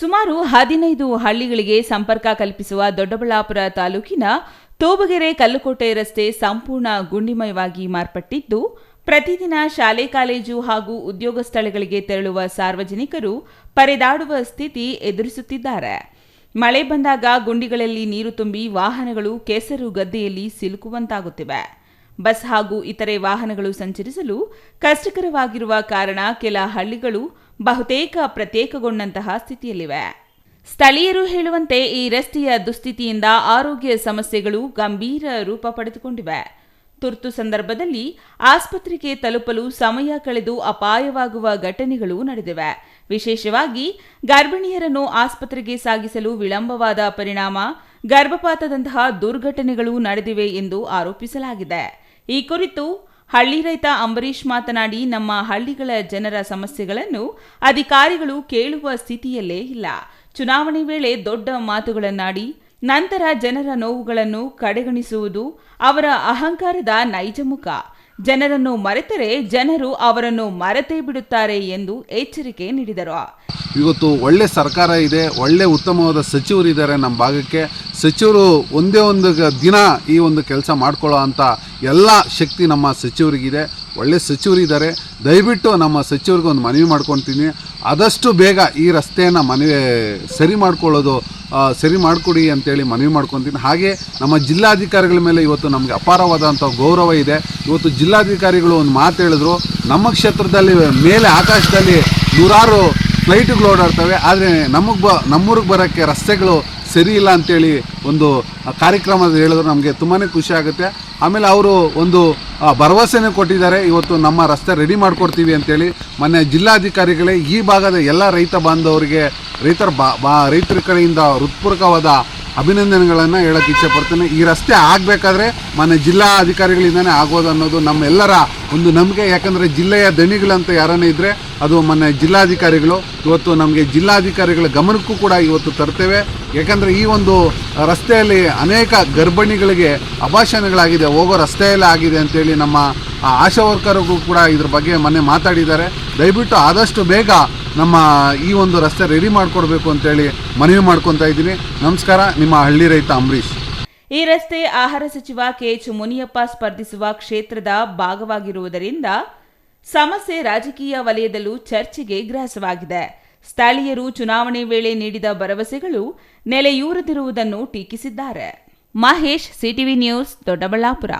ಸುಮಾರು ಹದಿನೈದು ಹಳ್ಳಿಗಳಿಗೆ ಸಂಪರ್ಕ ಕಲ್ಪಿಸುವ ದೊಡ್ಡಬಳ್ಳಾಪುರ ತಾಲೂಕಿನ ತೋಬಗೆರೆ ಕಲ್ಲುಕೋಟೆ ರಸ್ತೆ ಸಂಪೂರ್ಣ ಗುಂಡಿಮಯವಾಗಿ ಮಾರ್ಪಟ್ಟಿದ್ದು, ಪ್ರತಿದಿನ ಶಾಲೆ, ಕಾಲೇಜು ಹಾಗೂ ಉದ್ಯೋಗ ಸ್ಥಳಗಳಿಗೆ ತೆರಳುವ ಸಾರ್ವಜನಿಕರು ಪರೆದಾಡುವ ಸ್ಥಿತಿ ಎದುರಿಸುತ್ತಿದ್ದಾರೆ. ಮಳೆ ಬಂದಾಗ ಗುಂಡಿಗಳಲ್ಲಿ ನೀರು ತುಂಬಿ ವಾಹನಗಳು ಕೆಸರು ಗದ್ದೆಯಲ್ಲಿ ಸಿಲುಕುವಂತಾಗುತ್ತಿವೆ. ಬಸ್ ಹಾಗೂ ಇತರೆ ವಾಹನಗಳು ಸಂಚರಿಸಲು ಕಷ್ಟಕರವಾಗಿರುವ ಕಾರಣ ಕೆಲ ಹಳ್ಳಿಗಳು ಬಹುತೇಕ ಪ್ರತ್ಯೇಕಗೊಂಡಂತಹ ಸ್ಥಿತಿಯಲ್ಲಿವೆ. ಸ್ಥಳೀಯರು ಹೇಳುವಂತೆ ಈ ರಸ್ತೆಯ ದುಸ್ಥಿತಿಯಿಂದ ಆರೋಗ್ಯ ಸಮಸ್ಯೆಗಳು ಗಂಭೀರ ರೂಪ ಪಡೆದುಕೊಂಡಿವೆ. ತುರ್ತು ಸಂದರ್ಭದಲ್ಲಿ ಆಸ್ಪತ್ರೆಗೆ ತಲುಪಲು ಸಮಯ ಕಳೆದು ಅಪಾಯವಾಗುವ ಘಟನೆಗಳು ನಡೆದಿವೆ. ವಿಶೇಷವಾಗಿ ಗರ್ಭಿಣಿಯರನ್ನು ಆಸ್ಪತ್ರೆಗೆ ಸಾಗಿಸಲು ವಿಳಂಬವಾದ ಪರಿಣಾಮ, ಗರ್ಭಪಾತದಂತಹ ದುರ್ಘಟನೆಗಳು ನಡೆದಿವೆ ಎಂದು ಆರೋಪಿಸಲಾಗಿದೆ. ಈ ಕುರಿತು ಹಳ್ಳಿ ರೈತ ಅಂಬರೀಶ್ ಮಾತನಾಡಿ, ನಮ್ಮ ಹಳ್ಳಿಗಳ ಜನರ ಸಮಸ್ಯೆಗಳನ್ನು ಅಧಿಕಾರಿಗಳು ಕೇಳುವ ಸ್ಥಿತಿಯಲ್ಲೇ ಇಲ್ಲ. ಚುನಾವಣೆ ವೇಳೆ ದೊಡ್ಡ ಮಾತುಗಳನ್ನಾಡಿ, ನಂತರ ಜನರ ನೋವುಗಳನ್ನು ಕಡೆಗಣಿಸುವುದು ಅವರ ಅಹಂಕಾರದ ನೈಜ ಮುಖ. ಜನರನ್ನು ಮರೆತರೆ ಜನರು ಅವರನ್ನು ಮರೆತೇ ಬಿಡುತ್ತಾರೆ ಎಂದು ಎಚ್ಚರಿಕೆ ನೀಡಿದರು. ಇವತ್ತು ಒಳ್ಳೆ ಸರ್ಕಾರ ಇದೆ, ಒಳ್ಳೆ ಉತ್ತಮವಾದ ಸಚಿವರು ಇದ್ದಾರೆ ನಮ್ಮ ಭಾಗಕ್ಕೆ. ಸಚಿವರು ಒಂದೇ ಒಂದು ದಿನ ಈ ಒಂದು ಕೆಲಸ ಮಾಡ್ಕೊಳ್ಳೋ ಅಂಥ ಎಲ್ಲ ಶಕ್ತಿ ನಮ್ಮ ಸಚಿವರಿಗಿದೆ. ಒಳ್ಳೆ ಸಚಿವರಿದ್ದಾರೆ. ದಯವಿಟ್ಟು ನಮ್ಮ ಸಚಿವರಿಗೆ ಒಂದು ಮನವಿ ಮಾಡ್ಕೊತೀನಿ. ಆದಷ್ಟು ಬೇಗ ಈ ರಸ್ತೆಯನ್ನು ಮನವಿ ಸರಿ ಮಾಡ್ಕೊಳ್ಳೋದು ಸರಿ ಮಾಡಿಕೊಡಿ ಅಂತೇಳಿ ಮನವಿ ಮಾಡ್ಕೊತೀನಿ. ಹಾಗೆ ನಮ್ಮ ಜಿಲ್ಲಾಧಿಕಾರಿಗಳ ಮೇಲೆ ಇವತ್ತು ನಮಗೆ ಅಪಾರವಾದಂಥ ಗೌರವ ಇದೆ. ಇವತ್ತು ಜಿಲ್ಲಾಧಿಕಾರಿಗಳು ಒಂದು ಮಾತು ಹೇಳಿದ್ರು. ನಮ್ಮ ಕ್ಷೇತ್ರದಲ್ಲಿ ಮೇಲೆ ಆಕಾಶದಲ್ಲಿ ನೂರಾರು ಫ್ಲೈಟ್ಗಳು ಓಡಾಡ್ತವೆ. ಆದರೆ ನಮಗೆ ಬ, ನಮ್ಮೂರಿಗೆ ಬರೋಕ್ಕೆ ರಸ್ತೆಗಳು ಸರಿ ಇಲ್ಲ ಅಂತೇಳಿ ಒಂದು ಕಾರ್ಯಕ್ರಮದ ಹೇಳಿದ್ರು ನಮಗೆ ತುಂಬಾ ಖುಷಿ ಆಗುತ್ತೆ. ಆಮೇಲೆ ಅವರು ಒಂದು ಭರವಸೆನೇ ಕೊಟ್ಟಿದ್ದಾರೆ. ಇವತ್ತು ನಮ್ಮ ರಸ್ತೆ ರೆಡಿ ಮಾಡಿಕೊಡ್ತೀವಿ ಅಂತೇಳಿ ಮೊನ್ನೆ ಜಿಲ್ಲಾಧಿಕಾರಿಗಳೇ ಈ ಭಾಗದ ಎಲ್ಲ ರೈತ ಬಾಂಧವರಿಗೆ, ರೈತರ ಬಾ ಬಾ, ರೈತರ ಕಡೆಯಿಂದ ಹೃತ್ಪೂರ್ವಕವಾದ ಅಭಿನಂದನೆಗಳನ್ನು ಹೇಳಕ್ಕೆ ಇಚ್ಛೆ ಪಡ್ತೇನೆ. ಈ ರಸ್ತೆ ಆಗಬೇಕಾದ್ರೆ ಮನೆ ಜಿಲ್ಲಾ ಅಧಿಕಾರಿಗಳಿಂದನೇ ಆಗೋದು ಅನ್ನೋದು ನಮ್ಮೆಲ್ಲರ ಒಂದು ನಂಬಿಕೆ. ಯಾಕಂದರೆ ಜಿಲ್ಲೆಯ ದಣಿಗಳಂತ ಯಾರನ್ನೇ ಇದ್ದರೆ ಅದು ಮೊನ್ನೆ ಜಿಲ್ಲಾಧಿಕಾರಿಗಳು. ಇವತ್ತು ನಮಗೆ ಜಿಲ್ಲಾಧಿಕಾರಿಗಳ ಗಮನಕ್ಕೂ ಕೂಡ ಇವತ್ತು ತರ್ತೇವೆ. ಯಾಕಂದರೆ ಈ ಒಂದು ರಸ್ತೆಯಲ್ಲಿ ಅನೇಕ ಗರ್ಭಿಣಿಗಳಿಗೆ ಅಭಾಷಣಗಳಾಗಿದೆ. ಹೋಗೋ ರಸ್ತೆಯಲ್ಲೇ ಆಗಿದೆ ಅಂತೇಳಿ ನಮ್ಮ ಆಶಾ ವರ್ಕರ್ಗೂ ಕೂಡ ಇದ್ರ ಬಗ್ಗೆ ಮೊನ್ನೆ ಮಾತಾಡಿದ್ದಾರೆ. ದಯವಿಟ್ಟು ಆದಷ್ಟು ಬೇಗ ನಮ್ಮ ಈ ಒಂದು ರಸ್ತೆ ರೆಡಿ ಮಾಡಿಕೊಡ್ಬೇಕು ಅಂತೇಳಿ ಮನವಿ ಮಾಡ್ಕೊತಾ ಇದ್ದೀನಿ. ನಮಸ್ಕಾರ, ನಿಮ್ಮ ಹಳ್ಳಿ ರೈತ ಅಂಬರೀಶ್ ಈ ರಸ್ತೆ ಆಹಾರ ಸಚಿವ ಕೆಎಚ್ ಮುನಿಯಪ್ಪ ಸ್ಪರ್ಧಿಸುವ ಕ್ಷೇತ್ರದ ಭಾಗವಾಗಿರುವುದರಿಂದ ಸಮಸ್ಯೆ ರಾಜಕೀಯ ವಲಯದಲ್ಲೂ ಚರ್ಚೆಗೆ ಗ್ರಾಸವಾಗಿದೆ ಸ್ಥಳೀಯರು ಚುನಾವಣೆ ವೇಳೆ ನೀಡಿದ ಭರವಸೆಗಳು ನೆಲೆಯೂರದಿರುವುದನ್ನು ಟೀಕಿಸಿದ್ದಾರೆ. Mahesh, CTV news, Doddaballapura.